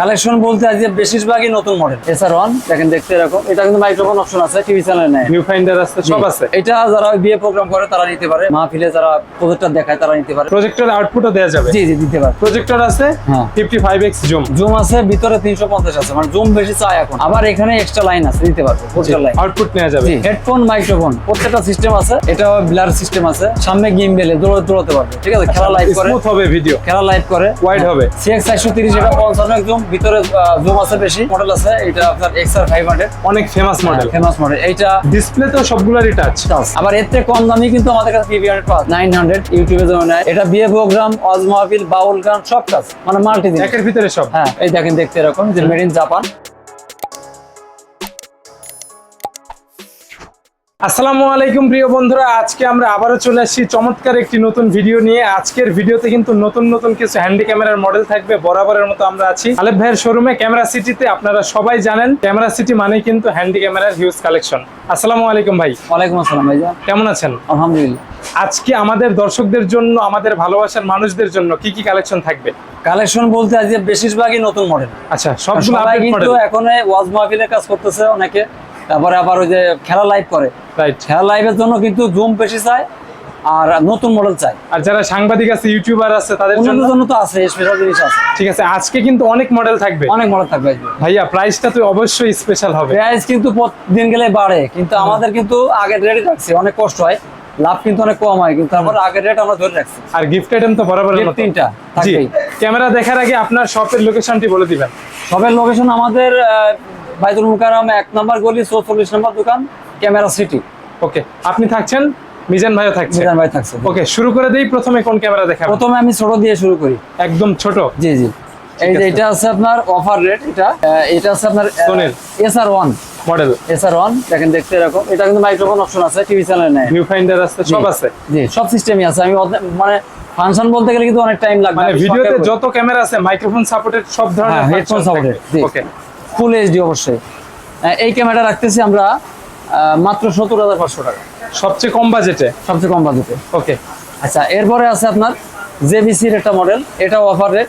Collection বলতে আজকে বেশিরভাগই নতুন মডেল এসআর ওয়ান দেখেন দেখতে এরকম। এটা কিন্তু মাইক্রোফোন অপশন আছে টিভি চ্যানেল নেয় ভিউ ফাইন্ডার আছে সব আছে। এটা যারা বিয়ে প্রোগ্রাম করে তারা নিতে পারে। মাহফিলে যারা প্রজেক্টর দেখায় তারা নিতে পারে। প্রজেক্টর আউটপুটও দেওয়া যাবে। জি জি দিতে পারে। প্রজেক্টর আছে হ্যাঁ। 55x জুম জুম আছে ভিতরে তিনশো পঞ্চাশ আছে। মানে জুম বেশি চাই এখন। আবার এখানে এক্সট্রা লাইন আছে দিতে পারবে পোস্টার লাইন আউটপুট নেওয়া যাবে। হেডফোন মাইক্রোফোন প্রত্যেকটা সিস্টেম আছে। এটা ব্লার সিস্টেম আছে। সামনে গেম বেলে দৌড়ে দৌড়াতে পারবে। ঠিক আছে? খেলা লাইভ করে। স্মুথ হবে ভিডিও খেলা লাইভ করে। ওয়াইড হবে। সিএক্স চারশো তিরিশ এটা পঞ্চান্ন জুম ভিতরে জুম আছে বেশি। মডেল আছে এটা আপনার এক্সআর ফাইভ হান্ড্রেড অনেক ফেমাস মডেল ফেমাস মডেল এইটা ডিসপ্লে তো সবগুলোরই টাচ। আবার এর থেকে কম দামি কিন্তু আমাদের কাছে পিভি হান্ড্রেড পাঁচ নাইন হান্ড্রেড ইউটিউবে যেমন এটা বিয়ে প্রোগ্রাম অজ মাহফিল বাউল গান সব কাজ মানে মাল্টি একের ভিতরে সব। হ্যাঁ এই দেখেন দেখতে এরকম যে মেড ইন জাপান আসসালামু আলাইকুম প্রিয় বন্ধুরা আজকে আমরা আবারও চলে আসছি চমৎকার একটি নতুন ভিডিও নিয়ে। আজকের ভিডিওতে কিন্তু নতুন নতুন কিছু হ্যান্ডি ক্যামেরার মডেল থাকবে বরাবরের মতো আমরা আছি। আলেফ ভাইয়ের শোরুমে ক্যামেরা সিটিতে আপনারা সবাই জানেন ক্যামেরা সিটি মানে কিন্তু হ্যান্ডি ক্যামেরার হিউজ কালেকশন আসসালামু আলাইকুম ভাই। ওয়ালাইকুম আসসালাম ভাইজান। কেমন আছেন? আলহামদুলিল্লাহ। আজকে আমাদের দর্শকদের জন্য আমাদের ভালোবাসার মানুষদের জন্য কি কি কালেকশন থাকবে? কালেকশন বলতে আজকে বেশিরভাগই নতুন মডেল আচ্ছা সবগুলো কিন্তু এখন ওয়াজ মাহফিলের কাজ করতেছে অনেকে। তারপরে আবার ওই যে খেলা লাইভ করে। খেলা লাইভের জন্য কিন্তু জুম বেশি চায় আর নতুন মডেল চাই আর যারা সাংবাদিক আছে ইউটিউবার আছে তাদের জন্য তো আছে স্পেশাল জিনিস আছে। ঠিক আছে আজকে কিন্তু অনেক মডেল থাকবে। অনেক মডেল থাকবে ভাইয়া প্রাইসটা তো অবশ্যই স্পেশাল হবে। প্রাইস কিন্তু দিন গেলে বাড়ে কিন্তু আমাদের কিন্তু আগের রেট রাখছি অনেক কষ্ট হয়। লাভ কিন্তু অনেক কম হয় কিন্তু তারপর আগের রেট আমরা ধরে রাখছি। আর গিফট আইটেম তো বরাবর তিনটা জি। ক্যামেরা দেখার আগে আপনার শপের লোকেশনটি বলে দিবেন। সবের লোকেশন আমাদের বাইতুল মুকাররম এক নম্বর গলি চৌচল্লিশ নম্বর দোকান ক্যামেরা সিটি। ওকে আপনি থাকছেন? মিজান ভাইও থাকছে। মিজান ভাই থাকছে। ওকে শুরু করে দেই প্রথমে কোন ক্যামেরা দেখাবো প্রথমে আমি ছোট দিয়ে শুরু করি। একদম ছোট? জি জি। এই যে এটা আছে আপনার অফার রেট এটা এটা আছে আপনার। SR one model SR one দেখেন দেখতে এরকম। এটা কিন্তু মাইক্রোফোন অপশন আছে টিভি চ্যানেল নেয়। ভিউ ফাইন্ডার আছে সব আছে? জি সব সিস্টেমই আছে। আমি মানে ফাংশন বলতে গেলে কিন্তু অনেক টাইম লাগবে। মানে ভিডিওতে। যত ক্যামেরা আছে মাইক্রোফোন সাপোর্টেড সব ধরনের headphone supported okay full HD অবশ্যই। এই ক্যামেরা রাখতেছি আমরা মাত্র সত্তর হাজার পাঁচশো টাকা। সবচেয়ে কম বাজেটে সবচেয়ে কম বাজেটে ওকে আচ্ছা এরপরে আছে আপনার জেবিসির একটা মডেল এটাও offer rate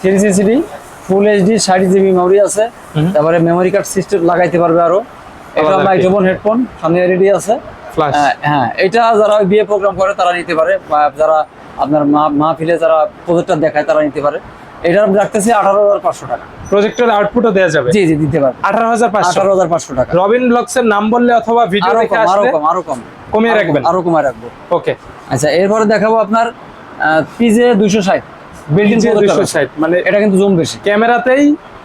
three CCD full HD ষাট জিবি মেমোরি আছে। তারপরে মেমোরি কার্ড সিস্টেম লাগাইতে পারবে আরও। এটা? মাইক্রোফোন হেডফোন সামনে এলইডি আছে। হ্যাঁ এটা যারা বিয়ে প্রোগ্রাম করে তারা নিতে পারে। বা যারা আপনার মা মাহফিলে যারা প্রজেক্টর দেখায় তারা নিতে পারে। এটা রাখতেছি আঠারো হাজার পাঁচশো টাকা। প্রজেক্টর আউটপুটও দেওয়া যাবে। জি জি দিতে পারবে। আঠারো হাজার পাঁচশো আঠারো হাজার পাঁচশো টাকা। রবিন ব্লগস এর নাম বললে অথবা ভিডিও দেখে কম আরও কম আরও কম। কমিয়ে রাখবেন। আরও কমায় রাখব। ওকে আচ্ছা এরপরে দেখাবো আপনার পিজে দুইশো ষাট। বিল্ডিং দুশো ষাট মানে এটা কিন্তু জুম বেশি। ক্যামেরাতেই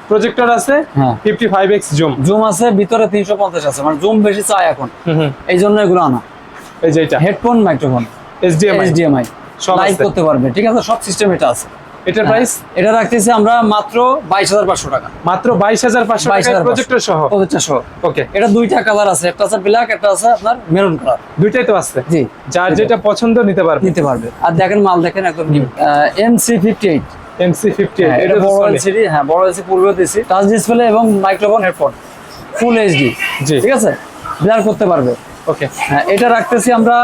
প্রজেক্টর আছে হ্যাঁ। Fifty five X zoom zoom আছে ভিতরে তিনশো পঞ্চাশ আছে মানে জুম বেশি চাই এখন। এই জন্য এগুলো আনা। এই যে এটা। হেডফোন মাইক্রোফোন এইচডিএমআই এইচডিএমআই সব লাইভ। করতে পারবে ঠিক আছে? সব সিস্টেম এটা আছে। এটার প্রাইস এটা রাখতেছি আমরা মাত্র বাইশ হাজার পাঁচশো টাকা। মাত্র বাইশ হাজার পাঁচশো প্রজেক্টর সহ? প্রজেক্টর সহ। ওকে এটা দুইটা কালার আছে একটা আছে ব্ল্যাক একটা আছে আপনার মেরুন কালার দুইটাই তো আছে? জি। যার যেটা পছন্দ নিতে পারবে। নিতে পারবে। আর দেখেন মাল দেখেন একদম M C fifty eight MC fifty হ্যাঁ, এটা বড় এলসিডি হ্যাঁ বড় এলসিডি পূর্বে দিছি টাচ ডিসপ্লে এবং মাইক্রোফোন হেডফোন ফুল এইচডি জি। ঠিক আছে? ব্লার করতে পারবে। ওকে এটা রাখতেছি আমরা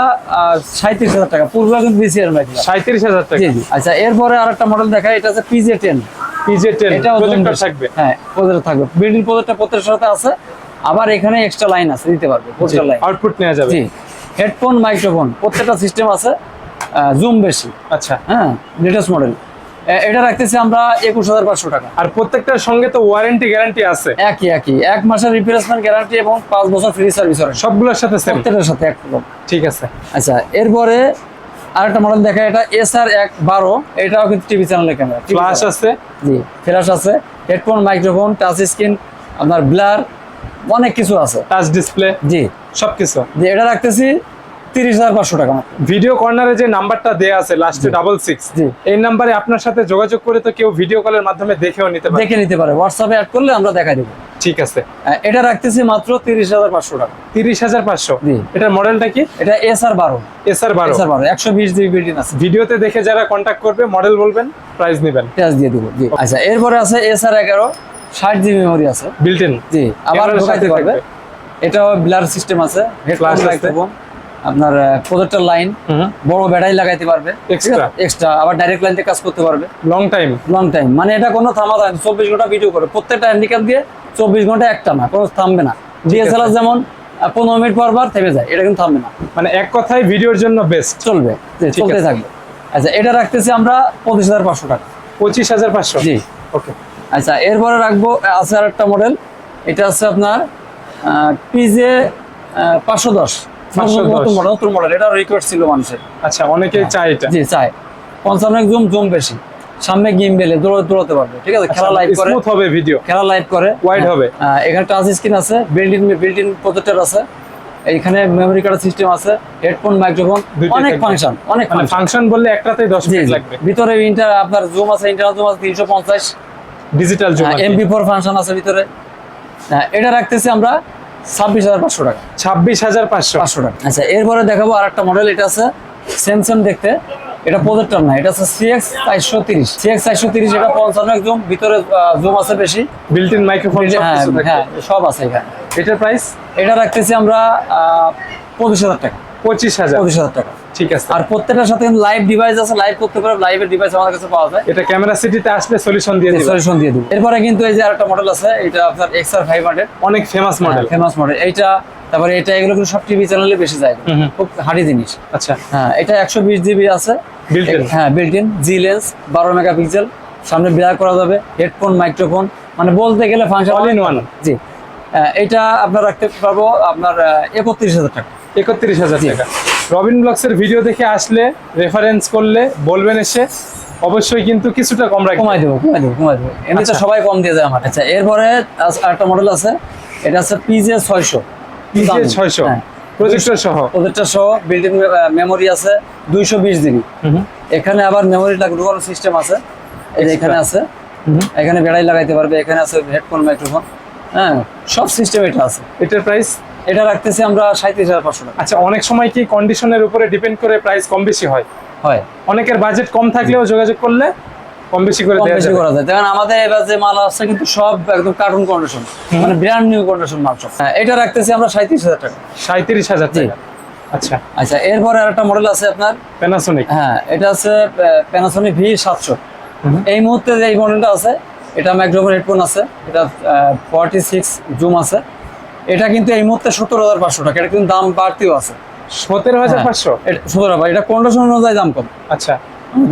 সাঁত্রিশ হাজার টাকা। পূর্বে কিন্তু এর মাইক্রোফোন সাঁত্রিশ হাজার টাকা। জি আচ্ছা এরপরে আরেকটা মডেল দেখাই এটা আছে PJ ten PJ ten projector থাকবে। হ্যাঁ প্রজেক্টর থাকবে। বিল্ডিং প্রজেক্টর প্রত্যেকের সাথে আছে। আবার এখানে এক্সট্রা লাইন আছে দিতে পারবে প্রজেক্টর লাইন আউটপুট নেওয়া যাবে। জি হেডফোন মাইক্রোফোন প্রত্যেকটা সিস্টেম আছে জুম বেশি। আচ্ছা। হ্যাঁ লেটেস্ট মডেল এটা রাখতেছি আমরা একুশ হাজার পাঁচশো টাকা। আর প্রত্যেকটার সঙ্গে তো ওয়ারেন্টি গ্যারান্টি আছে। একই একই। এক মাসের রিপ্লেসমেন্ট গ্যারান্টি এবং পাঁচ বছর ফ্রি সার্ভিস সবগুলোর সাথে প্রত্যেকটার সাথে এক ঠিক আছে। আচ্ছা এরপরে আরেকটা মডেল দেখা এটা এস আর এক বারো। এটাও কিন্তু টিভি চ্যানেলের ক্যামেরা ফ্লাশ আছে। জি ফ্ল্যাশ আছে। হেডফোন মাইক্রোফোন টাচ স্ক্রিন আপনার ব্লার অনেক কিছু আছে। টাচ ডিসপ্লে জি। সবকিছু। জি এটা রাখতেছি তিরিশ হাজার পাঁচশো টাকা। ভিডিও কর্নারে যে নাম্বারটা দেয়া আছে লাস্টে ডাবল সিক্স এই নাম্বারে আপনার সাথে যোগাযোগ করে তো কেউ ভিডিও কলের মাধ্যমে দেখেও নিতে পারে। দেখে নিতে পারে। হোয়াটসঅ্যাপে অ্যাড করলে আমরা দেখাই দেবো। ঠিক আছে। এটা রাখতেছি মাত্র তিরিশ হাজার পাঁচশো টাকা। তিরিশ হাজার পাঁচশো। এটার মডেলটা কি? এটা এস আর বারো। এস আর বারো। বারো একশো বিশ জিবি আছে। ভিডিওতে দেখে যারা কন্ট্যাক্ট করবে মডেল বলবেন প্রাইস নেবেন। পেঁয়াজ দিয়ে দিব আচ্ছা এরপরে আছে এস আর এগারো ষাট জিবি মেমোরি আছে। বিল্ট ইন জি আবার পারবে। এটাও ব্লার সিস্টেম আছে। হেডফোন। মাইক্রোফোন আপনার প্রজেক্টর লাইন বড় ব্যাটারি লাগাইতে পারবে? এক্সট্রা আবার ডাইরেক্ট লাইন থেকে কাজ করতে পারবে। লং টাইম লং টাইম মানে এটা কোনো থামা থাকে না, চব্বিশ ঘণ্টা ভিডিও করে। প্রত্যেকটা হ্যান্ডিক্যাপ দিয়ে চব্বিশ ঘণ্টা একটা না কোনো থামবে না। ডিএসএলআর যেমন পনেরো মিনিট পর পর থেমে যায় এটা কিন্তু থামবে না। মানে এক কথায় ভিডিওর জন্য বেস্ট চলবে চলতে থাকবে। আচ্ছা এটা রাখতেছি আমরা পঁচিশ হাজার পাঁচশো টাকা। পঁচিশ হাজার পাঁচশো? জি। ওকে আচ্ছা এরপরে রাখব আছে আর একটা মডেল এটা আছে আপনার পিজে পাঁচশো দশ। 510 নতুন মডেল। নতুন মডেল এটা রিকোয়েস্ট ছিল মানুষের। আচ্ছা অনেকেই চায় এটা। জি চাই পঞ্চান্ন জুম জুম বেশি। সামনে গেম বেলে দৌড়ে দৌড়াতে পারবে। ঠিক আছে খেলা লাইভ করে। স্মুথ হবে ভিডিও খেলা লাইভ করে। Wide। হবে। এখানে টাচ স্ক্রিন আছে built in built in projector আছে। এইখানে মেমরি কার্ড সিস্টেম আছে হেডফোন মাইক্রোফোন অনেক ফাংশন অনেক মানে ফাংশন ফাংশন বললে একটাতেই মিনিট লাগবে। ভিতরে ইন্টার আপনার জুম আছে ইন্টারনাল জুম আছে তিনশো পঞ্চাশ। ডিজিটাল জুম ফাংশন আছে ভিতরে। হ্যাঁ, এটা রাখতেছি আমরা। ছাব্বিশ হাজার পাঁচশো টাকা। ছাব্বিশ হাজার পাঁচশো। পাঁচশো টাকা। আচ্ছা এরপরে দেখাবো আর একটা মডেল এটা আছে সেম সেম দেখতে। এটা প্রজেক্টর না এটা আছে সিএক্স চারশো তিরিশ। সিএক্স চারশো তিরিশ এটা পঞ্চান্ন জুম ভিতরে জুম আছে বেশি। বিল্ট ইন মাইক্রোফোন হ্যাঁ হ্যাঁ সব আছে এখানে। এটার প্রাইস এটা রাখতেছি আমরা পঁচিশ হাজার টাকা। পঁচিশ হাজার। পঁচিশ হাজার টাকা। ঠিক আছে। আর প্রত্যেকটার সাথে লাইভ ডিভাইস আছে লাইভ করতে পারে লাইভের ডিভাইস আমাদের কাছে পাওয়া যায়। এটা ক্যামেরা সিটিতে আসলে সলিউশন দিয়ে দিবে। সলিউশন দিয়ে দিব। এরপরে কিন্তু এই যে আরেকটা মডেল আছে এটা আপনার এক্সআর ফাইভ হান্ড্রেড অনেক ফেমাস মডেল ফেমাস মডেল এইটা তারপরে এটা এগুলো কিন্তু সব টিভি চ্যানেলে বেশি যায়। খুব হার্ডি জিনিস। আচ্ছা। হ্যাঁ এটা একশো বিশ জিবি আছে। In? হ্যাঁ বিল্ট ইন জি লেন্স বারো মেগাপিক্সেল সামনে বিয়ার করা যাবে। হেডফোন মাইক্রোফোন মানে বলতে গেলে ফাংশন All in one? জি। এটা আপনার রাখতে পারব আপনার একত্রিশ হাজার টাকা। একত্রিশ হাজার টাকা। রবিন ব্লগসের ভিডিও দেখে আসলে রেফারেন্স করলে বলবেন এসে অবশ্যই কিন্তু কিছুটা কম রাখবেন। কমাই দেবো কমাই দেবো কমাই দেবো। এমনিতে আচ্ছা। সবাই কম দিয়ে যায় আমার। আচ্ছা। এরপরে আরেকটা মডেল আছে এটা আছে পিজে ছয়শো। পিজে ছয়শো। প্রজেক্টর সহ। প্রজেক্টর সহ ইন মেমোরি আছে দুইশো বিশ হুম এখানে আবার মেমোরি ঢুকানোর সিস্টেম আছে। যে এখানে আছে। এখানে বেড়াই লাগাইতে পারবে এখানে আছে হেডফোন মাইক্রোফোন হ্যাঁ সব সিস্টেম এটা আছে। এটার প্রাইস এটা রাখতেছি আমরা সাঁত্রিশ হাজার পাঁচশো টাকা। আচ্ছা অনেক সময় কি কন্ডিশনের উপরে ডিপেন্ড করে প্রাইস কম বেশি হয়? হয়। অনেকের বাজেট কম থাকলেও যোগাযোগ করলে কম বেশি করে দেওয়া বেশি করা যায়। দেখেন আমাদের এবার যে মাল আসছে কিন্তু সব একদম কার্টুন কন্ডিশন মানে ব্র্যান্ড নিউ কন্ডিশন মাল সব। হ্যাঁ, এটা রাখতেছি আমরা সাঁত্রিশ হাজার টাকা। সাঁত্রিশ হাজার। টাকা। আচ্ছা। আচ্ছা এরপরে আরেকটা মডেল আছে আপনার। প্যানাসোনিক হ্যাঁ এটা আছে প্যানাসোনিক ভি সাতশো। এই মুহূর্তে যে এই মডেলটা আছে এটা মাইক্রোফোন হেডফোন আছে। এটা ফর্টি সিক্স জুম আছে। এটা কিন্তু এই মুহূর্তে সত্তর হাজার পাঁচশো টাকা। এটা কিন্তু দাম বাড়তিও আছে। সতেরো হাজার পাঁচশো? সত্তর হাজার এটা কন্ডিশন অনুযায়ী দাম কম। আচ্ছা।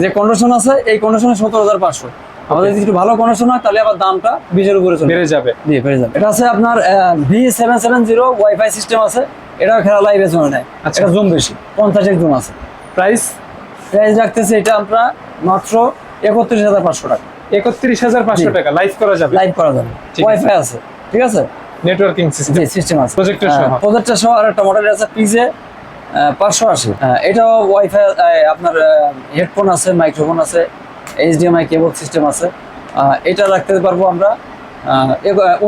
যে কন্ডিশন আছে এই কন্ডিশনে সত্তর হাজার পাঁচশো। আমাদের যদি একটু ভালো কন্ডিশন হয় তাহলে আবার দামটা বিশের উপরে চলে বেড়ে যাবে। দিয়ে পেয়ে যাবে। এটা আছে আপনার V seven seven zero wifi system আছে। এটাও খেলা লাইভে চলে নেয়। আচ্ছা। জুম বেশি। পঞ্চাশ জুম আছে। প্রাইস প্রাইস রাখতেছে এটা আমরা মাত্র একত্রিশ হাজার পাঁচশো টাকা। একত্রিশ হাজার পাঁচশো টাকা। লাইভ করা যাবে। লাইভ করা যাবে। ওয়াইফাই আছে। ঠিক আছে? নেটওয়ার্কিং সিস্টেম সিস্টেম আছে। Projector সহ। প্রজেক্টর সহ আর একটা মডেল আছে পিজে পাঁচশো আশি। এটাও ওয়াইফাই আপনার হেডফোন আছে মাইক্রোফোন আছে এইচডিএমআই কেবল সিস্টেম আছে। এটা রাখতে পারব আমরা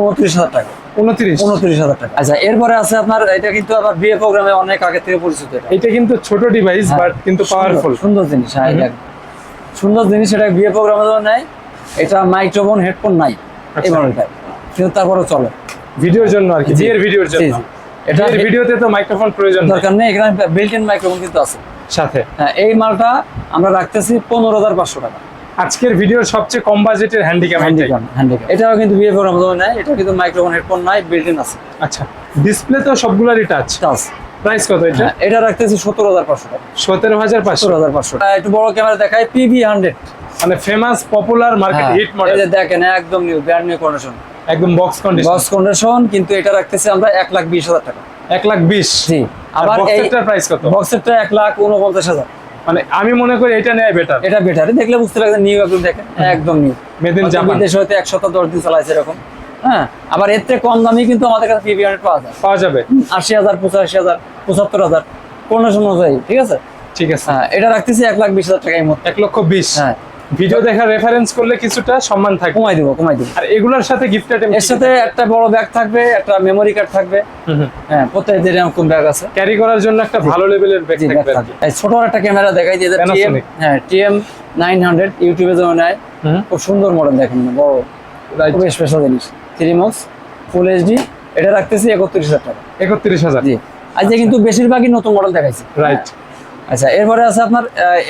উনত্রিশ হাজার টাকা। উনত্রিশ। উনত্রিশ হাজার টাকা। আচ্ছা এরপরে আছে আপনার এটা কিন্তু আবার বিয়ে প্রোগ্রামে অনেক আগে থেকে পরিচিত এটা। এটা কিন্তু ছোট ডিভাইস হ্যাঁ, বাট কিন্তু পাওয়ারফুল সুন্দর জিনিস হ্যাঁ এটা সুন্দর জিনিস এটা বিয়ে প্রোগ্রামে নেয় এটা মাইক্রোফোন হেডফোন নাই এই আচ্ছা। কিন্তু তারপরে চলে। ভিডিওর জন্য আর কি জি, বিয়ের ভিডিওর জন্য। এটা ভিডিওতে তো মাইক্রোফোন প্রয়োজন নেই। দরকার নেই এখানে বিল্ট ইন মাইক্রোফোন কিন্তু আছে। সাথে। হ্যাঁ এই মালটা আমরা রাখতেছি পনেরো হাজার পাঁচশো টাকা। আজকের ভিডিওর সবচেয়ে কম বাজেটের হ্যান্ডিক্যাম হ্যান্ডিক্যাম হ্যান্ডিক্যাম এটাও কিন্তু প্রোগ্রাম জন্য নেয় এটা কিন্তু মাইক্রোফোন হেডফোন নাই বিল্ট ইন আছে। আচ্ছা ডিসপ্লে তো সবগুলারই টাচ টাচ প্রাইস কত এটা? হ্যাঁ এটা রাখতেছি সত্তর হাজার পাঁচশো টাকা। সতেরো হাজার পাঁচশো। হাজার পাঁচশো টাকা। একটু বড় ক্যামেরা দেখায় পিভি হান্ড্রেড মানে famous popular market hit model দেখেন একদম নিউ ব্র্যান্ড নিউ কন্ডিশন একদম বক্স কন্ডিশন বক্স কন্ডিশন কিন্তু এটা রাখতেছি আমরা এক লাখ বিশ হাজার টাকা। এক লাখ বিশ? জি। আবার বক্সেরটার প্রাইস কত? বক্সেরটা এক লাখ উনপঞ্চাশ হাজার। মানে আমি মনে করি এটা নেয় বেটার এটা বেটার দেখলে বুঝতে লাগছে নিউ একদম দেখেন একদম নিউ in Japan। বিদেশে হয়তো এক সপ্তাহ দশ দিন চালাইছে এরকম হ্যাঁ আবার এর থেকে কম দামি কিন্তু আমাদের কাছে পিভি হান্ড্রেড পাওয়া যায়। পাওয়া যাবে। আশি হাজার পঁচাশি হাজার পঁচাত্তর হাজার কন্ডিশন অনুযায়ী ঠিক আছে? ঠিক আছে। হ্যাঁ এটা রাখতেছি এক লাখ বিশ হাজার টাকা এই মধ্যে এক লক্ষ বিশ। হ্যাঁ। ভিডিও দেখার রেফারেন্স করলে কিছুটা সম্মান থাকবে কমাই দেবো কমাই দেবো। আর এগুলোর সাথে গিফট আইটেম এর সাথে একটা বড় ব্যাগ থাকবে একটা মেমোরি কার্ড থাকবে। হ্যাঁ প্রত্যেকদের এরকম ব্যাগ আছে। ক্যারি করার জন্য একটা ভালো লেভেলের ব্যাগ থাকবে এই ছোট একটা ক্যামেরা দেখাই দিয়ে টিএম। হ্যাঁ টিএম নাইন হান্ড্রেড ইউটিউবে যেমন নেয় খুব সুন্দর মডেল দেখেন। না, বড়. খুব স্পেশাল জিনিস। থ্রি মক্স ফুল এইচডি এটা রাখতেছি একত্রিশ হাজার টাকা। একত্রিশ হাজার। জি। আজকে কিন্তু বেশিরভাগই নতুন মডেল দেখাইছি। রাইট আচ্ছা এরপরে আছে আপনার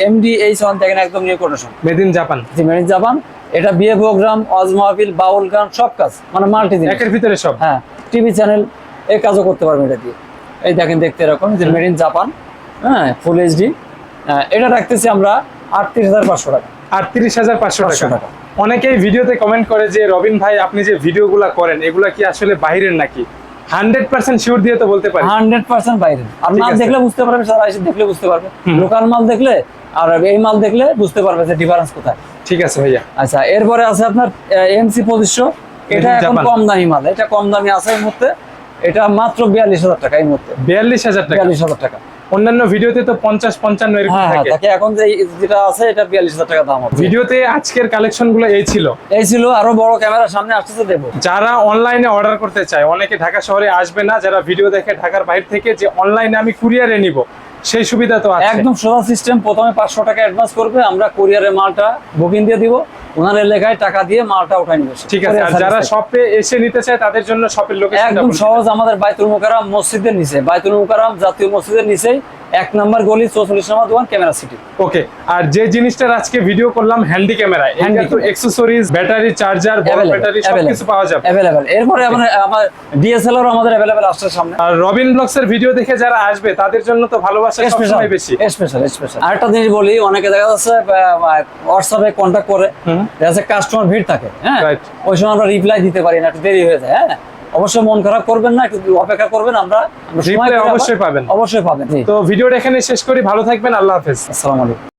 এমডি এইচ ওয়ান দেখেন একদম new quotation made in Japan G made in Japan এটা বিয়ে প্রোগ্রাম অজ মাহফিল বাউল গান সব কাজ মানে মাল্টি একের ভিতরে সব। হ্যাঁ টিভি চ্যানেল এই কাজও করতে পারবেন এটা দিয়ে। এই দেখেন দেখতে এরকম যে মেড ইন জাপান হ্যাঁ ফুল এইচডি এটা রাখতেছি আমরা আটত্রিশ হাজার পাঁচশো টাকা। আটত্রিশ হাজার পাঁচশো 500 টাকা। টাকা। অনেকেই ভিডিওতে কমেন্ট করে যে রবিন ভাই আপনি যে ভিডিওগুলা করেন এগুলা কি আসলে বাইরের নাকি? হান্ড্রেড পার্সেন্ট শিওর দিয়ে তো বলতে পারি। হান্ড্রেড পার্সেন্ট বাইরে। আর মাল দেখলে বুঝতে পারবে সারা এসে দেখলে বুঝতে পারবে। লোকাল মাল দেখলে আর এই মাল দেখলে বুঝতে পারবে যে ডিফারেন্স কোথায়। ঠিক আছে ভাইয়া। আচ্ছা এরপরে আছে আপনার এমসি পঁচিশশো। এটা এখন কম দামি মাল। এটা কম দামি আছে এই মুহূর্তে। এটা মাত্র বিয়াল্লিশ হাজার টাকা এই মুহূর্তে। বিয়াল্লিশ হাজার টাকা। বিয়াল্লিশ হাজার টাকা। অন্যান্য ভিডিওতে তো পঞ্চাশ পঞ্চান্ন এরকম হ্যাঁ হ্যাঁ থাকে। এখন যে যেটা আছে এটা বিয়াল্লিশ হাজার টাকা দাম ভিডিওতে আজকের কালেকশনগুলো এই ছিল। এই ছিল আরও বড় ক্যামেরা সামনে আসতেছে দেবো। যারা অনলাইনে অর্ডার করতে চায় অনেকে ঢাকা শহরে আসবে না যারা ভিডিও দেখে ঢাকার বাইরে থেকে যে অনলাইনে আমি কুরিয়ারে নিব সেই সুবিধা তো একদম সোজা সিস্টেম প্রথমে পাঁচশো টাকা অ্যাডভান্স করবে আমরা কুরিয়ারে মালটা বুকিং দিয়ে দিব। ওনার এলাকায় টাকা দিয়ে মালটা উঠাই নিবে ঠিক আছে আর যারা শপে এসে নিতে চায় তাদের জন্য শপের লোকেশন একদম সহজ আমাদের বাইতুল মুকারাম মসজিদের নিচে। বাইতুল মুকারাম জাতীয় মসজিদের নিচেই এক নম্বর গলি চৌচল্লিশ নম্বর দোকান ক্যামেরা সিটি। ওকে আর যে জিনিসটার আজকে ভিডিও করলাম হ্যান্ডি ক্যামেরা এটা তো অ্যাকসেসরিজ ব্যাটারি চার্জার বড় ব্যাটারি। সবকিছু পাওয়া যাবে। অ্যাভেলেবেল এরপরে আমাদের আমার ডিএসএলআর আমাদের অ্যাভেলেবেল আসছে সামনে। আর রবিন ব্লগস এর ভিডিও দেখে যারা আসবে তাদের জন্য তো ভালোবাসা সবসময় বেশি। স্পেশাল স্পেশাল আরেকটা জিনিস বলি অনেকে দেখা যাচ্ছে হোয়াটসঅ্যাপে কন্টাক্ট করে। হুম। দেখা কাস্টমার ভিড় থাকে হ্যাঁ? ওই সময় আমরা রিপ্লাই দিতে পারি না একটু দেরি হয়ে যায় হ্যাঁ? অবশ্যই মন খারাপ করবেন না একটু অপেক্ষা করবেন আমরা অবশ্যই পাবেন। অবশ্যই পাবেন তো ভিডিওটা এখানে শেষ করি ভালো থাকবেন আল্লাহ হাফেজ। আসসালামু আলাইকুম।